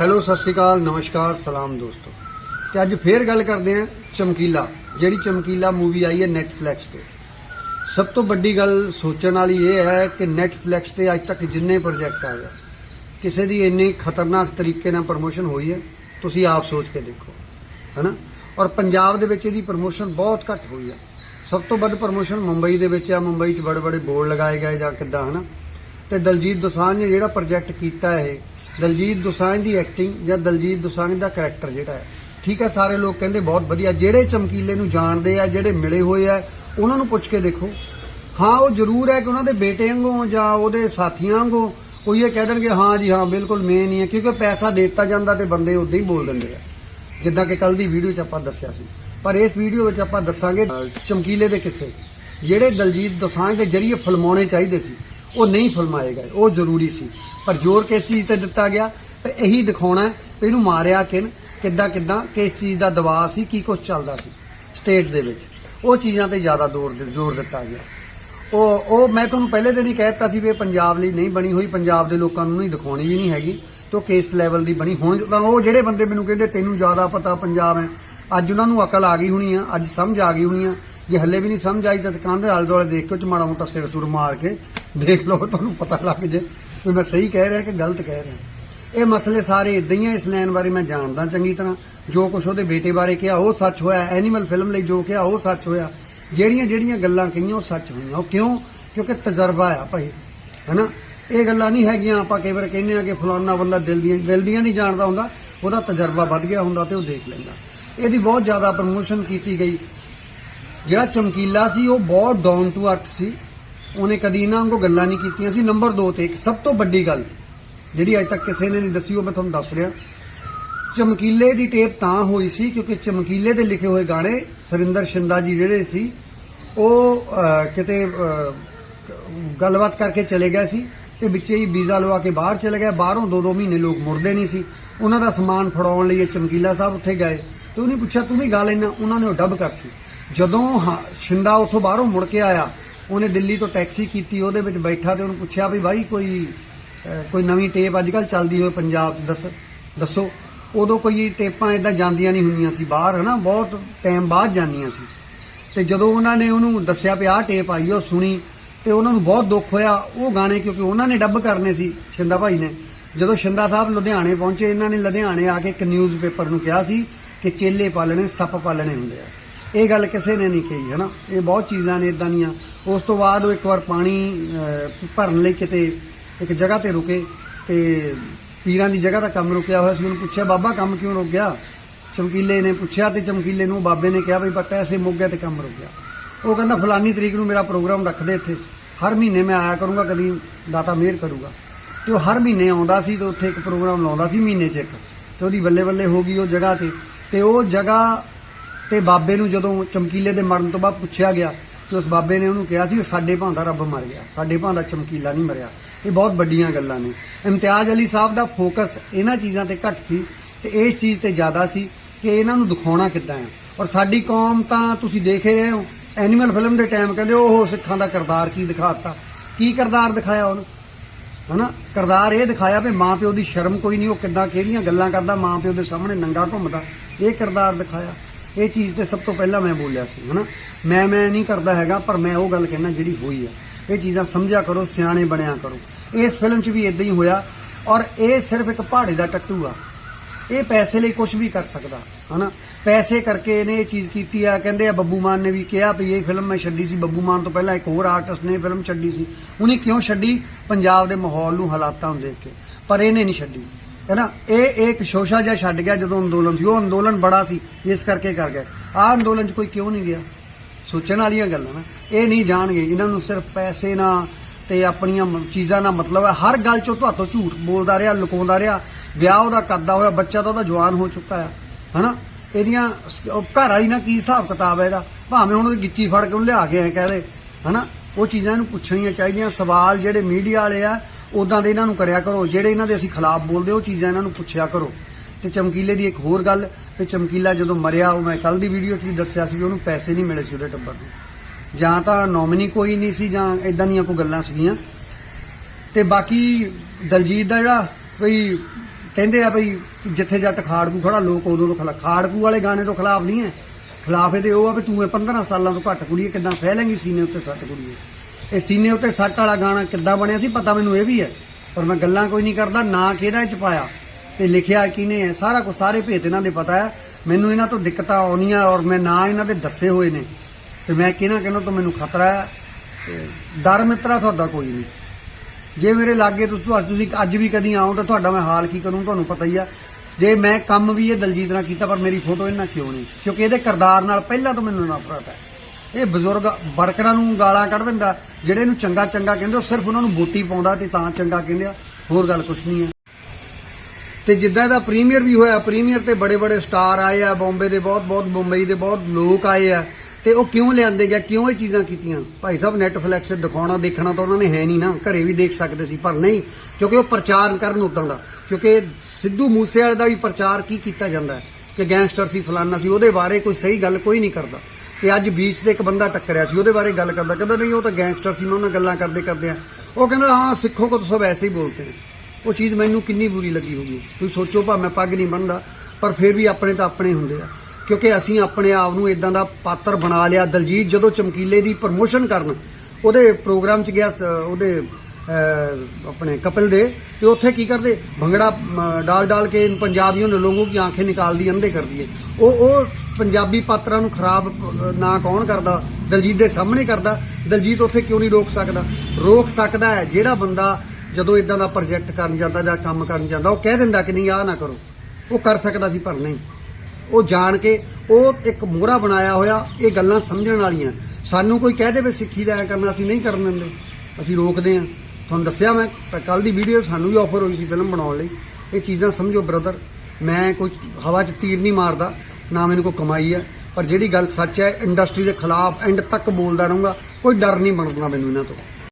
Hello, ਸਤਿ ਸ਼੍ਰੀ ਅਕਾਲ, ਨਮਸਕਾਰ, ਸਲਾਮ ਦੋਸਤੋ। ਤੇ ਅੱਜ ਫੇਰ ਗੱਲ ਕਰਦੇ ਹਾਂ ਚਮਕੀਲਾ, ਜਿਹੜੀ ਚਮਕੀਲਾ ਮੂਵੀ ਆਈ ਹੈ ਨੈਟਫਲਿਕਸ ਤੇ। ਸਭ ਤੋਂ ਵੱਡੀ ਗੱਲ ਸੋਚਣ ਵਾਲੀ ਇਹ ਹੈ ਕਿ ਨੈਟਫਲਿਕਸ ਤੇ ਅੱਜ ਤੱਕ ਜਿੰਨੇ ਪ੍ਰੋਜੈਕਟ ਆਏ ਆ, ਕਿਸੇ ਦੀ ਇੰਨੀ ਖਤਰਨਾਕ ਤਰੀਕੇ ਨਾਲ ਪ੍ਰਮੋਸ਼ਨ ਹੋਈ ਹੈ, ਤੁਸੀਂ ਆਪ ਸੋਚ ਕੇ ਦੇਖੋ, ਹੈਨਾ? ਔਰ ਪੰਜਾਬ ਦੇ ਵਿੱਚ ਇਹਦੀ ਪ੍ਰਮੋਸ਼ਨ ਬਹੁਤ ਘੱਟ ਹੋਈ ਹੈ ਸਭ ਤੋਂ ਵੱਧ ਪ੍ਰਮੋਸ਼ਨ ਮੁੰਬਈ ਦੇ ਵਿੱਚ ਆ, ਮੁੰਬਈ 'ਚ ਬੜੇ ਬੜੇ ਬੋਰਡ ਲਗਾਏ ਗਏ ਜਾਂ ਕਿੱਦਾਂ, ਹਨਾ? ਤੇ ਦਲਜੀਤ ਦੋਸਾਂਝ ਨੇ ਜਿਹੜਾ ਪ੍ਰੋਜੈਕਟ ਕੀਤਾ ਇਹ ਦਲਜੀਤ ਦੋਸਾਂਝ ਦੀ ਐਕਟਿੰਗ ਜਾਂ ਦਲਜੀਤ ਦੋਸਾਂਝ ਦਾ ਕੈਰੈਕਟਰ ਜਿਹੜਾ ਹੈ। ਠੀਕ ਹੈ, ਸਾਰੇ ਲੋਕ ਕਹਿੰਦੇ ਬਹੁਤ ਵਧੀਆ। ਜਿਹੜੇ ਚਮਕੀਲੇ ਨੂੰ ਜਾਣਦੇ ਆ, ਜਿਹੜੇ ਮਿਲੇ ਹੋਏ ਆ, ਉਹਨਾਂ ਨੂੰ ਪੁੱਛ ਕੇ ਦੇਖੋ। ਹਾਂ, ਉਹ ਜ਼ਰੂਰ ਹੈ ਕਿ ਉਹਨਾਂ ਦੇ ਬੇਟੇ ਵਾਂਗੂ ਜਾਂ ਉਹਦੇ ਸਾਥੀਆਂ ਵਾਂਗੂ ਕੋਈ ਇਹ ਕਹਿ ਦੇਣਗੇ, ਹਾਂ ਜੀ, ਹਾਂ, ਬਿਲਕੁਲ ਮੈਂ ਨਹੀਂ ਹੈ, ਕਿਉਂਕਿ ਪੈਸਾ ਦੇ ਦਿੱਤਾ ਜਾਂਦਾ ਤੇ ਬੰਦੇ ਉਦਾਂ ਹੀ ਬੋਲ ਦਿੰਦੇ ਆ। ਜਿੱਦਾਂ ਕਿ ਕੱਲ ਦੀ ਵੀਡੀਓ 'ਚ ਆਪਾਂ ਦੱਸਿਆ ਸੀ। ਪਰ ਇਸ ਵੀਡੀਓ ਵਿੱਚ ਆਪਾਂ ਦੱਸਾਂਗੇ ਚਮਕੀਲੇ ਦੇ ਕਿੱਸੇ। ਜਿਹੜੇ ਦਲਜੀਤ ਦੋਸਾਂਝ ਦੇ ਜਰੀਏ ਫਲਮਾਉਣੇ ਚਾਹੀਦੇ ਸੀ ਉਹ ਨਹੀਂ ਫਿਲਮਾਏ ਗਏ ਉਹ ਜ਼ਰੂਰੀ ਸੀ। ਪਰ ਜ਼ੋਰ ਕਿਸ ਚੀਜ਼ ਤੇ ਦਿੱਤਾ ਗਿਆ? ਪਰ ਇਹੀ ਦਿਖਾਉਣਾ ਵੀ ਇਹਨੂੰ ਮਾਰਿਆ ਕਿਨ, ਕਿੱਦਾਂ ਕਿੱਦਾਂ, ਕਿਸ ਚੀਜ਼ ਦਾ ਦਬਾਅ ਸੀ, ਕੀ ਕੁਝ ਚੱਲਦਾ ਸੀ। ਸਟੇਟ ਦੇ ਵਿੱਚ। ਉਹ ਚੀਜ਼ਾਂ ਤੇ ਜ਼ਿਆਦਾ ਜ਼ੋਰ ਜ਼ੋਰ ਦਿੱਤਾ ਗਿਆ। ਉਹ ਉਹ ਮੈਂ ਤੁਹਾਨੂੰ ਪਹਿਲੇ ਦਿਨ ਹੀ ਕਹਿ ਦਿੱਤਾ ਸੀ ਵੀ ਪੰਜਾਬ ਲਈ ਨਹੀਂ ਬਣੀ ਹੋਈ, ਪੰਜਾਬ ਦੇ ਲੋਕਾਂ ਨੂੰ ਨਹੀਂ ਦਿਖਾਉਣੀ ਵੀ ਨਹੀਂ ਹੈਗੀ, ਤੇ ਉਹ ਕੇਸ ਲੈਵਲ ਦੀ ਬਣੀ ਹੁਣ। ਉਹ ਜਿਹੜੇ ਬੰਦੇ ਮੈਨੂੰ ਕਹਿੰਦੇ, ਤੈਨੂੰ ਜ਼ਿਆਦਾ ਪਤਾ ਪੰਜਾਬ ਹੈ। ਅੱਜ ਉਹਨਾਂ ਨੂੰ ਅਕਲ ਆ ਗਈ ਹੋਣੀ ਆ, ਅੱਜ ਸਮਝ ਆ ਗਈ ਹੋਣੀ ਆ। ਜੇ ਹੱਲੇ ਵੀ ਨਹੀਂ ਸਮਝ ਆਈ ਤਾਂ ਦੁਕਾਨ ਦੇ ਆਲੇ ਦੁਆਲੇ ਦੇਖ ਕੇ ਉਹ ਚ ਮਾੜਾ ਮੋਟਾ ਸਿਰ ਸੁਰ ਮਾਰ ਕੇ ਦੇਖ ਲਓ, ਤੁਹਾਨੂੰ ਪਤਾ ਲੱਗ ਜੇ ਵੀ ਮੈਂ ਸਹੀ ਕਹਿ ਰਿਹਾ ਕਿ ਗਲਤ ਕਹਿ ਰਿਹਾ। ਇਹ ਮਸਲੇ ਸਾਰੇ ਇਦਾਂ ਹੀ ਆ, ਇਸ ਲਾਈਨ ਬਾਰੇ ਮੈਂ ਜਾਣਦਾ ਚੰਗੀ ਤਰ੍ਹਾਂ। ਜੋ ਕੁਝ ਉਹਦੇ ਬੇਟੇ ਬਾਰੇ ਕਿਹਾ, ਉਹ ਸੱਚ ਹੋਇਆ। ਐਨੀਮਲ ਫਿਲਮ ਲਈ ਜੋ ਕਿਹਾ, ਉਹ ਸੱਚ ਹੋਇਆ। ਜਿਹੜੀਆਂ ਜਿਹੜੀਆਂ ਗੱਲਾਂ ਕਹੀਆਂ, ਉਹ ਸੱਚ ਹੋਈਆਂ। ਉਹ ਕਿਉਂ? ਕਿਉਂਕਿ ਤਜਰਬਾ ਆ ਭਾਈ, ਹੈਨਾ? ਇਹ ਗੱਲਾਂ ਨਹੀਂ ਹੈਗੀਆਂ, ਆਪਾਂ ਕਈ ਵਾਰ ਕਹਿੰਦੇ ਆ ਕਿ ਫਲਾਨਾ ਬੰਦਾ ਦਿਲ ਦੀਆਂ ਦਿਲ ਦੀਆਂ ਨਹੀਂ ਜਾਣਦਾ ਹੁੰਦਾ, ਉਹਦਾ ਤਜਰਬਾ ਵੱਧ ਗਿਆ ਹੁੰਦਾ ਤੇ ਉਹ ਦੇਖ ਲੈਂਦਾ। ਇਹਦੀ ਬਹੁਤ ਜ਼ਿਆਦਾ ਪ੍ਰਮੋਸ਼ਨ ਕੀਤੀ ਗਈ। ਜਿਹੜਾ ਚਮਕੀਲਾ ਸੀ, ਉਹ ਬਹੁਤ ਡਾਊਨ ਟੂ ਅਰਥ ਸੀ। ਉਹਨੇ ਕਦੀ ਇਹਨਾਂ ਵਾਂਗੂ ਗੱਲਾਂ ਨਹੀਂ ਕੀਤੀਆਂ ਸੀ। ਨੰਬਰ 2 ਤੇ ਇੱਕ ਸਭ ਤੋਂ ਵੱਡੀ ਗੱਲ ਜਿਹੜੀ ਅੱਜ ਤੱਕ ਕਿਸੇ ਨੇ ਨਹੀਂ ਦੱਸੀ, ਉਹ ਮੈਂ ਤੁਹਾਨੂੰ ਦੱਸ ਰਿਹਾ। ਚਮਕੀਲੇ ਦੀ ਟੇਪ ਤਾਂ ਹੋਈ ਸੀ ਕਿਉਂਕਿ ਚਮਕੀਲੇ ਦੇ ਲਿਖੇ ਹੋਏ ਗਾਣੇ ਸਰਿੰਦਰ ਸ਼ਿੰਦਾ ਜੀ ਜਿਹੜੇ ਸੀ, ਉਹ ਕਿਤੇ ਗੱਲਬਾਤ ਕਰਕੇ ਚਲੇ ਗਏ ਸੀ ਤੇ ਵਿੱਚੇ ਹੀ ਵੀਜ਼ਾ ਲਵਾ ਕੇ ਬਾਹਰ ਚਲੇ ਗਏ। ਬਾਹਰੋਂ ਦੋ ਦੋ ਮਹੀਨੇ ਲੋਕ ਮੁੜਦੇ ਨਹੀਂ ਸੀ। ਉਹਨਾਂ ਦਾ ਸਮਾਨ ਫੜਾਉਣ ਲਈ ਇਹ ਚਮਕੀਲਾ ਸਾਹਿਬ ਉੱਥੇ ਗਏ ਤੇ ਉਹਨੇ ਪੁੱਛਿਆ, ਤੂੰ ਵੀ ਗਾ ਲੈਣਾ ਉਹਨਾਂ ਨੇ ਉਹ ਡੱਬ ਕਰਤੀ। ਜਦੋਂ ਹਾਂ- ਸ਼ਿੰਦਾ ਉੱਥੋਂ ਬਾਹਰੋਂ ਮੁੜ ਕੇ ਆਇਆ ਉਹਨੇ ਦਿੱਲੀ ਤੋਂ ਟੈਕਸੀ ਕੀਤੀ, ਉਹਦੇ ਵਿੱਚ ਬੈਠਾ ਤੇ ਉਹਨੂੰ ਪੁੱਛਿਆ ਵੀ ਬਾਈ ਕੋਈ ਕੋਈ ਨਵੀਂ ਟੇਪ ਅੱਜ ਕੱਲ ਚੱਲਦੀ ਹੋਵੇ ਪੰਜਾਬ, ਦੱਸ, ਦੱਸੋ। ਉਦੋਂ ਕੋਈ ਟੇਪਾਂ ਇਦਾਂ ਜਾਂਦੀਆਂ ਨਹੀਂ ਹੁੰਦੀਆਂ ਸੀ ਬਾਹਰ, ਹਨਾ, ਬਹੁਤ ਟਾਈਮ ਬਾਅਦ ਜਾਂਦੀਆਂ ਸੀ। ਤੇ ਜਦੋਂ ਉਹਨਾਂ ਨੇ ਉਹਨੂੰ ਦੱਸਿਆ ਵੀ ਆਹ ਟੇਪ ਆਈ, ਉਹ ਸੁਣੀ ਤੇ ਉਹਨਾਂ ਨੂੰ ਬਹੁਤ ਦੁੱਖ ਹੋਇਆ ਉਹ ਗਾਣੇ, ਕਿਉਂਕਿ ਉਹਨਾਂ ਨੇ ਡੱਬ ਕਰਨੇ ਸੀ ਸ਼ਿੰਦਾ ਭਾਈ ਨੇ। ਜਦੋਂ ਸ਼ਿੰਦਾ ਸਾਹਿਬ ਲੁਧਿਆਣੇ ਪਹੁੰਚੇ, ਇਹਨਾਂ ਨੇ ਲੁਧਿਆਣੇ ਆ ਕੇ ਇੱਕ ਨਿਊਜ਼ ਪੇਪਰ ਨੂੰ ਕਿਹਾ ਸੀ ਕਿ ਚੇਲੇ ਪਾਲਣੇ, ਸੱਪ ਪਾਲਣੇ ਹੁੰਦੇ ਆ। ਇਹ ਗੱਲ ਕਿਸੇ ਨੇ ਨਹੀਂ ਕਹੀ ਹੈ ਨਾ ਇਹ ਬਹੁਤ ਚੀਜ਼ਾਂ ਨੇ ਇਦਾਂ ਦੀਆਂ। ਉਸ ਤੋਂ ਬਾਅਦ ਉਹ ਇੱਕ ਵਾਰ ਪਾਣੀ ਭਰਨ ਲਈ ਕਿਤੇ ਇੱਕ ਜਗ੍ਹਾ ਤੇ ਰੁਕੇ ਤੇ ਪੀਰਾਂ ਦੀ ਜਗ੍ਹਾ ਦਾ ਕੰਮ ਰੁਕਿਆ ਹੋਇਆ ਸੀ। ਉਹਨੂੰ ਪੁੱਛਿਆ, ਬਾਬਾ, ਕੰਮ ਕਿਉਂ ਰੁਕ ਗਿਆ? ਚਮਕੀਲੇ ਨੇ ਪੁੱਛਿਆ ਤੇ ਚਮਕੀਲੇ ਨੂੰ ਬਾਬੇ ਨੇ ਕਿਹਾ ਵੀ ਪਤਾ ਐਸੇ ਮੁੱਕ ਗਿਆ ਤੇ ਕੰਮ ਰੁਕ ਗਿਆ। ਉਹ ਕਹਿੰਦਾ, ਫਲਾਨੀ ਤਰੀਕ ਨੂੰ ਮੇਰਾ ਪ੍ਰੋਗਰਾਮ ਰੱਖਦੇ ਇੱਥੇ। ਹਰ ਮਹੀਨੇ ਮੈਂ ਆਇਆ ਕਰੂੰਗਾ, ਕਦੀ ਦਾਤਾ ਮਿਹਰ ਕਰੂਗਾ। ਤੇ ਉਹ ਹਰ ਮਹੀਨੇ ਆਉਂਦਾ ਸੀ ਤੇ ਉੱਥੇ ਇੱਕ ਪ੍ਰੋਗਰਾਮ ਲਾਉਂਦਾ ਸੀ, ਮਹੀਨੇ 'ਚ ਇੱਕ। ਤੇ ਉਹਦੀ ਬੱਲੇ ਬੱਲੇ ਹੋ ਗਈ ਉਹ ਜਗ੍ਹਾ ਤੇ। ਤੇ ਉਹ ਜਗ੍ਹਾ ਤੇ ਬਾਬੇ ਨੂੰ ਜਦੋਂ ਚਮਕੀਲੇ ਦੇ ਮਰਨ ਤੋਂ ਬਾਅਦ ਪੁੱਛਿਆ ਗਿਆ, ਤੇ ਉਸ ਬਾਬੇ ਨੇ ਉਹਨੂੰ ਕਿਹਾ ਸੀ ਵੀ ਸਾਡੇ ਭਾਂ ਦਾ ਰੱਬ ਮਰ ਗਿਆ, ਸਾਡੇ ਭਾਂ ਦਾ ਚਮਕੀਲਾ ਨਹੀਂ ਮਰਿਆ। ਇਹ ਬਹੁਤ ਵੱਡੀਆਂ ਗੱਲਾਂ ਨੇ। ਇਮਤਿਆਜ਼ ਅਲੀ ਸਾਹਿਬ ਦਾ ਫੋਕਸ ਇਹਨਾਂ ਚੀਜ਼ਾਂ ਤੇ ਘੱਟ ਸੀ ਤੇ ਇਸ ਚੀਜ਼ ਤੇ ਜ਼ਿਆਦਾ ਸੀ ਕਿ ਇਹਨਾਂ ਨੂੰ ਦਿਖਾਉਣਾ ਕਿੱਦਾਂ ਹੈ। ਔਰ ਸਾਡੀ ਕੌਮ ਤਾਂ ਤੁਸੀਂ ਦੇਖ ਰਹੇ ਹੋ ਐਨੀਮਲ ਫਿਲਮ ਦੇ ਟਾਈਮ ਕਹਿੰਦੇ ਉਹ ਸਿੱਖਾਂ ਦਾ ਕਿਰਦਾਰ ਕੀ ਦਿਖਾਤਾ? ਕੀ ਕਿਰਦਾਰ ਦਿਖਾਇਆ ਉਹਨੂੰ? ਹਨਾ? ਕਿਰਦਾਰ ਇਹ ਦਿਖਾਇਆ ਵੀ ਮਾਂ ਪਿਓ ਦੀ ਸ਼ਰਮ ਕੋਈ ਨਹੀਂ, ਉਹ ਕਿੱਦਾਂ ਕਿਹੜੀਆਂ ਗੱਲਾਂ ਕਰਦਾ, ਮਾਂ ਪਿਓ ਦੇ ਸਾਹਮਣੇ ਨੰਗਾ ਘੁੰਮਦਾ, ਇਹ ਕਿਰਦਾਰ ਦਿਖਾਇਆ। ਇਹ ਚੀਜ਼ ਤੇ ਸਭ ਤੋਂ ਪਹਿਲਾਂ ਮੈਂ ਬੋਲਿਆ ਸੀ, ਹਨਾ? ਮੈਂ ਮੈਂ ਨਹੀਂ ਕਰਦਾ ਹੈਗਾ, ਪਰ ਮੈਂ ਉਹ ਗੱਲ ਕਹਿਣਾ ਜਿਹੜੀ ਹੋਈ ਆ। ਇਹ ਚੀਜ਼ਾਂ ਸਮਝਿਆ ਕਰੋ, ਸਿਆਣੇ ਬਣਿਆ ਕਰੋ। ਇਸ ਫਿਲਮ 'ਚ ਵੀ ਇਦਾਂ ਹੀ ਹੋਇਆ ਔਰ ਇਹ ਸਿਰਫ ਇੱਕ ਪਹਾੜੇ ਦਾ ਟੱਟੂ ਆ। ਇਹ ਪੈਸੇ ਲਈ ਕੁਝ ਵੀ ਕਰ ਸਕਦਾ, ਹਨਾ? ਪੈਸੇ ਕਰਕੇ ਇਹਨੇ ਇਹ ਚੀਜ਼ ਕੀਤੀ ਆ। ਕਹਿੰਦੇ ਆ, ਬੱਬੂ ਮਾਨ ਨੇ ਵੀ ਕਿਹਾ ਵੀ ਇਹ ਫਿਲਮ ਮੈਂ ਛੱਡੀ ਸੀ। ਬੱਬੂ ਮਾਨ ਤੋਂ ਪਹਿਲਾਂ ਇੱਕ ਹੋਰ ਆਰਟਿਸਟ ਨੇ ਇਹ ਫਿਲਮ ਛੱਡੀ ਸੀ। ਉਹਨੇ ਕਿਉਂ ਛੱਡੀ? ਪੰਜਾਬ ਦੇ ਮਾਹੌਲ ਨੂੰ ਹਾਲਾਤਾਂ ਨੂੰ ਦੇਖ ਕੇ। ਪਰ ਇਹਨੇ ਨਹੀਂ ਛੱਡੀ। ਹੈ ਨਾ? ਇਹ ਇੱਕ ਸ਼ੋਸ਼ਾ ਜਿਹਾ ਛੱਡ ਗਿਆ ਜਦੋਂ ਅੰਦੋਲਨ ਸੀ। ਉਹ ਅੰਦੋਲਨ ਬੜਾ ਸੀ, ਇਸ ਕਰਕੇ ਕਰ ਗਏ ਆਹ ਅੰਦੋਲਨ 'ਚ ਕੋਈ ਕਿਉਂ ਨਹੀਂ ਗਿਆ? ਸੋਚਣ ਵਾਲੀਆਂ ਗੱਲਾਂ ਨਾ। ਇਹ ਨਹੀਂ ਜਾਣਗੇ। ਇਹਨਾਂ ਨੂੰ ਸਿਰਫ ਪੈਸੇ ਨਾਲ ਤੇ ਆਪਣੀਆਂ ਚੀਜ਼ਾਂ ਨਾਲ ਮਤਲਬ ਹੈ। ਹਰ ਗੱਲ 'ਚੋਂ ਤੁਹਾਤੋਂ ਝੂਠ ਬੋਲਦਾ ਰਿਹਾ, ਲੁਕਾਉਂਦਾ ਰਿਹਾ। ਵਿਆਹ ਉਹਦਾ ਕਰਦਾ ਹੋਇਆ, ਬੱਚਾ ਤਾਂ ਉਹਦਾ ਜਵਾਨ ਹੋ ਚੁੱਕਾ ਆ ਹਨਾ? ਇਹਦੀਆਂ ਘਰ ਵਾਲੀ ਨਾਲ ਕੀ ਹਿਸਾਬ ਕਿਤਾਬ ਹੈ ਇਹਦਾ? ਭਾਵੇਂ ਹੁਣ ਉਹਦੀ ਗਿੱਚੀ ਫੜ ਕੇ ਉਹਨੂੰ ਲਿਆ ਕੇ ਐ ਕਹਦੇ ਹਨਾ? ਉਹ ਚੀਜ਼ਾਂ ਇਹਨੂੰ ਪੁੱਛਣੀਆਂ ਚਾਹੀਦੀਆਂ। ਸਵਾਲ ਜਿਹੜੇ ਮੀਡੀਆ ਵਾਲੇ ਆ ਉਦਾਂ ਦੇ ਇਹਨਾਂ ਨੂੰ ਕਰਿਆ ਕਰੋ ਜਿਹੜੇ ਇਹਨਾਂ ਦੇ ਅਸੀਂ ਖਿਲਾਫ ਬੋਲਦੇ ਉਹ ਚੀਜ਼ਾਂ ਇਹਨਾਂ ਨੂੰ ਪੁੱਛਿਆ ਕਰੋ। ਤੇ ਚਮਕੀਲੇ ਦੀ ਇੱਕ ਹੋਰ ਗੱਲ ਤੇ ਚਮਕੀਲਾ ਜਦੋਂ ਮਰਿਆ ਉਹ ਮੈਂ ਕੱਲ ਦੀ ਵੀਡੀਓ 'ਚ ਵੀ ਦੱਸਿਆ ਸੀ ਵੀ ਉਹਨੂੰ ਪੈਸੇ ਨਹੀਂ ਮਿਲੇ ਸੀ ਉਹਦੇ ਟੱਬਰ ਨੂੰ। ਜਾਂ ਤਾਂ ਨੋਮਿਨੀ ਕੋਈ ਨਹੀਂ ਸੀ ਜਾਂ ਇਦਾਂ ਦੀਆਂ ਕੋਈ ਗੱਲਾਂ ਸੀਗੀਆਂ। ਤੇ ਬਾਕੀ ਦਲਜੀਤ ਦਾ ਜਿਹੜਾ ਕੋਈ ਕਹਿੰਦੇ ਆ ਬਈ ਜਿੱਥੇ ਜੱਟ ਖਾੜਕੂ ਖੜਾ ਲੋਕ ਉਦੋਂ ਤੋਂ ਖਿਲਾਫ ਖਾੜਕੂ ਵਾਲੇ ਗਾਣੇ ਤੋਂ ਖਿਲਾਫ ਨਹੀਂ ਹੈ। ਖਿਲਾਫ ਇਹਦੇ ਉਹ ਆ ਵੀ ਤੂੰ ਇਹ 15 ਸਾਲਾਂ ਤੋਂ ਘੱਟ ਕੁੜੀਏ ਹੈ, ਕਿੱਦਾਂ ਸਹਿ ਲੈਂਗੀ ਸੀਨੇ ਉੱਤੇ ਸੱਟ ਕੁੜੀ ਹੈ। ਇਹ ਸੀਨੇ ਉੱਤੇ ਸੱਟ ਵਾਲਾ ਗਾਣਾ ਕਿੱਦਾਂ ਬਣਿਆ ਸੀ ਪਤਾ ਮੈਨੂੰ ਇਹ ਵੀ ਹੈ। ਪਰ ਮੈਂ ਗੱਲਾਂ ਕੋਈ ਨਹੀਂ ਕਰਦਾ, ਨਾ ਕਿਹਦਾ ਇਹ ਚ ਪਾਇਆ। ਤੇ ਲਿਖਿਆ ਕਿਨੇ ਹੈ, ਸਾਰਾ ਕੁਝ ਸਾਰੇ ਭੇਤ ਇਹਨਾਂ ਦੇ ਪਤਾ ਹੈ। ਮੈਨੂੰ ਇਹਨਾਂ ਤੋਂ ਦਿੱਕਤਾਂ ਆਉਣੀਆਂ ਔਰ ਮੈਂ ਨਾ ਇਹਨਾਂ ਦੇ ਦੱਸੇ ਹੋਏ ਨੇ। ਤੇ ਮੈਂ ਕਿਹਨਾਂ ਕਿਹਨਾਂ ਤੋਂ ਮੈਨੂੰ ਖਤਰਾ ਹੈ, ਤੇ ਡਰ ਮਿੱਤਰਾ ਤੁਹਾਡਾ ਕੋਈ ਨਹੀਂ। ਜੇ ਮੇਰੇ ਲਾਗੇ ਤੁਸੀਂ ਅੱਜ ਵੀ ਕਦੀ ਆਓ ਤਾਂ ਤੁਹਾਡਾ ਮੈਂ ਹਾਲ ਕੀ ਕਰੂੰ, ਤੁਹਾਨੂੰ ਪਤਾ ਹੀ ਆ। ਜੇ ਮੈਂ ਕੰਮ ਵੀ ਇਹ ਦਲਜੀਤ ਨਾਲ ਕੀਤਾ, ਪਰ ਮੇਰੀ ਫੋਟੋ ਇਹਨਾਂ ਕਿਉਂ ਨਹੀਂ? ਕਿਉਂਕਿ ਇਹਦੇ ਕਰਦਾਰ ਨਾਲ ਪਹਿਲਾਂ ਤੋਂ ਮੈਨੂੰ ਨਫ਼ਰਤ ਹੈ। ਇਹ ਬਜ਼ੁਰਗ ਵਰਕਰਾਂ ਨੂੰ ਗਾਲਾਂ ਕੱਢ ਦਿੰਦਾ, ਜਿਹੜੇ ਇਹਨੂੰ ਚੰਗਾ ਚੰਗਾ ਕਹਿੰਦੇ, ਉਹ ਸਿਰਫ ਉਹਨਾਂ ਨੂੰ ਬੋਟੀ ਪਾਉਂਦਾ ਤੇ ਤਾਂ ਚੰਗਾ ਕਹਿੰਦੇ ਆ, ਹੋਰ ਗੱਲ ਕੁਛ ਨਹੀਂ ਹੈ। ਤੇ ਜਿੱਦਾਂ ਇਹਦਾ ਪ੍ਰੀਮੀਅਰ ਵੀ ਹੋਇਆ, ਪ੍ਰੀਮੀਅਰ ਤੇ ਬੜੇ ਬੜੇ ਸਟਾਰ ਆਏ ਆ, ਬੰਬੇ ਦੇ ਬਹੁਤ ਬਹੁਤ ਮੁੰਬਈ ਦੇ ਬਹੁਤ ਲੋਕ ਆਏ ਆ, ਤੇ ਉਹ ਕਿਉਂ ਲਿਆਂਦੇ ਗਿਆ, ਕਿਉਂ ਇਹ ਚੀਜ਼ਾਂ ਕੀਤੀਆਂ? ਭਾਈ ਸਾਹਿਬ ਨੈਟਫਲਿਕਸ ਦਿਖਾਉਣਾ, ਦੇਖਣਾ ਤਾਂ ਉਹਨਾਂ ਨੇ ਹੈ ਨਹੀਂ ਨਾ, ਘਰੇ ਵੀ ਦੇਖ ਸਕਦੇ ਸੀ, ਪਰ ਨਹੀਂ, ਕਿਉਂਕਿ ਉਹ ਪ੍ਰਚਾਰ ਕਰਨ ਉਦਾਂ ਦਾ, ਕਿਉਂਕਿ ਸਿੱਧੂ ਮੂਸੇਵਾਲੇ ਦਾ ਵੀ ਪ੍ਰਚਾਰ ਕੀ ਕੀਤਾ ਜਾਂਦਾ ਕਿ ਗੈਂਗਸਟਰ ਸੀ, ਫਲਾਨਾ ਸੀ, ਉਹਦੇ ਬਾਰੇ ਕੋਈ ਸਹੀ ਗੱਲ ਕੋਈ ਨਹੀਂ ਕਰਦਾ। ਤੇ ਅੱਜ ਬੀਚ ਤੇ ਇੱਕ ਬੰਦਾ ਟੱਕਰਿਆ ਸੀ, ਉਹਦੇ ਬਾਰੇ ਗੱਲ ਕਰਦਾ, ਕਹਿੰਦਾ ਨਹੀਂ, ਉਹ ਤਾਂ ਗੈਂਗਸਟਰ ਸੀ, ਮੈਂ ਉਹਨਾਂ ਗੱਲਾਂ ਕਰਦੇ ਕਰਦੇ ਆ। ਉਹ ਕਹਿੰਦਾ, ਹਾਂ, ਸਿੱਖੋ ਕੋ ਤਾਂ ਸਭ ਐਸੇ ਹੀ ਬੋਲਤੇ ਹੈ ਉਹ ਚੀਜ਼ ਮੈਨੂੰ ਕਿੰਨੀ ਬੁਰੀ ਲੱਗੀ ਹੋਗੀ ਤੁਸੀਂ ਸੋਚੋ ਭਾ ਮੈਂ ਪੱਗ ਨਹੀਂ ਬੰਨਦਾ, ਪਰ ਫਿਰ ਵੀ ਆਪਣੇ ਤਾਂ ਆਪਣੇ ਹੁੰਦੇ ਆ। ਕਿਉਂਕਿ ਅਸੀਂ ਆਪਣੇ ਆਪ ਨੂੰ ਇਦਾਂ ਦਾ ਪਾਤਰ ਬਣਾ ਲਿਆ, ਦਲਜੀਤ ਜਦੋਂ ਚਮਕੀਲੇ ਦੀ ਪ੍ਰਮੋਸ਼ਨ ਕਰਨ, ਉਹਦੇ ਪ੍ਰੋਗਰਾਮ 'ਚ ਗਿਆ ਸ- ਉਹਦੇ ਆਪਣੇ ਕਪਲ ਦੇ, ਤੇ ਉੱਥੇ ਕੀ ਕਰਦੇ? ਭੰਗੜਾ ਡਾਲ ਡਾਲ ਕੇ ਇਨ ਪੰਜਾਬੀਆਂ ਨੇ ਲੋਗੋਂ ਕੀ ਆਂखें ਨਿਕਾਲਦੀ, ਅੰਧੇ ਕਰਦੀ ਹੈ ਉਹ ਉਹ ਪੰਜਾਬੀ ਪਾਤਰਾਂ ਨੂੰ ਖਰਾਬ ਨਾ ਕੌਣ ਕਰਦਾ? ਦਲਜੀਤ ਦੇ ਸਾਹਮਣੇ ਕਰਦਾ। ਦਲਜੀਤ ਉੱਥੇ ਕਿਉਂ ਨਹੀਂ ਰੋਕ ਸਕਦਾ? ਰੋਕ ਸਕਦਾ ਹੈ, ਜਿਹੜਾ ਬੰਦਾ ਜਦੋਂ ਇਦਾਂ ਦਾ ਪ੍ਰੋਜੈਕਟ ਕਰਨ ਜਾਂਦਾ ਜਾਂ ਕੰਮ ਕਰਨ ਜਾਂਦਾ, ਉਹ ਕਹਿ ਦਿੰਦਾ ਕਿ ਨਹੀਂ, ਆਹ ਨਾ ਕਰੋ। ਉਹ ਕਰ ਸਕਦਾ ਸੀ, ਪਰ ਨਹੀਂ। ਉਹ ਜਾਣ ਕੇ ਉਹ ਇੱਕ ਮੋਹਰਾ ਬਣਾਇਆ ਹੋਇਆ, ਇਹ ਗੱਲਾਂ ਸਮਝਣ ਵਾਲੀਆਂ। ਸਾਨੂੰ ਕੋਈ ਕਹਿ ਦੇਵੇ ਸਿੱਖੀ ਦਾ ਐਂ ਕਰਨਾ, ਅਸੀਂ ਨਹੀਂ ਕਰਨ ਦਿੰਦੇ। ਅਸੀਂ ਰੋਕਦੇ ਹਾਂ। ਤੁਹਾਨੂੰ ਦੱਸਿਆ ਮੈਂ ਕੱਲ ਦੀ ਵੀਡੀਓ ਸਾਨੂੰ ਵੀ ਆਫਰ ਹੋਈ ਸੀ ਫਿਲਮ ਬਣਾਉਣ ਲਈ। ਇਹ ਚੀਜ਼ਾਂ ਸਮਝੋ ਬ੍ਰਦਰ ਮੈਂ ਕੋਈ ਹਵਾ 'ਚ ਤੀਰ ਨਹੀਂ ਮਾਰਦਾ। ਨਾ ਮੈਨੂੰ ਕੋਈ ਕਮਾਈ ਹੈ, ਪਰ ਜਿਹੜੀ ਗੱਲ ਸੱਚ ਹੈ ਇੰਡਸਟਰੀ ਦੇ ਖਿਲਾਫ ਐਂਡ ਤੱਕ ਬੋਲਦਾ ਰਹੂੰਗਾ, ਕੋਈ ਡਰ ਨਹੀਂ ਬਣਦਾ ਮੈਨੂੰ ਇਹਨਾਂ ਤੋਂ।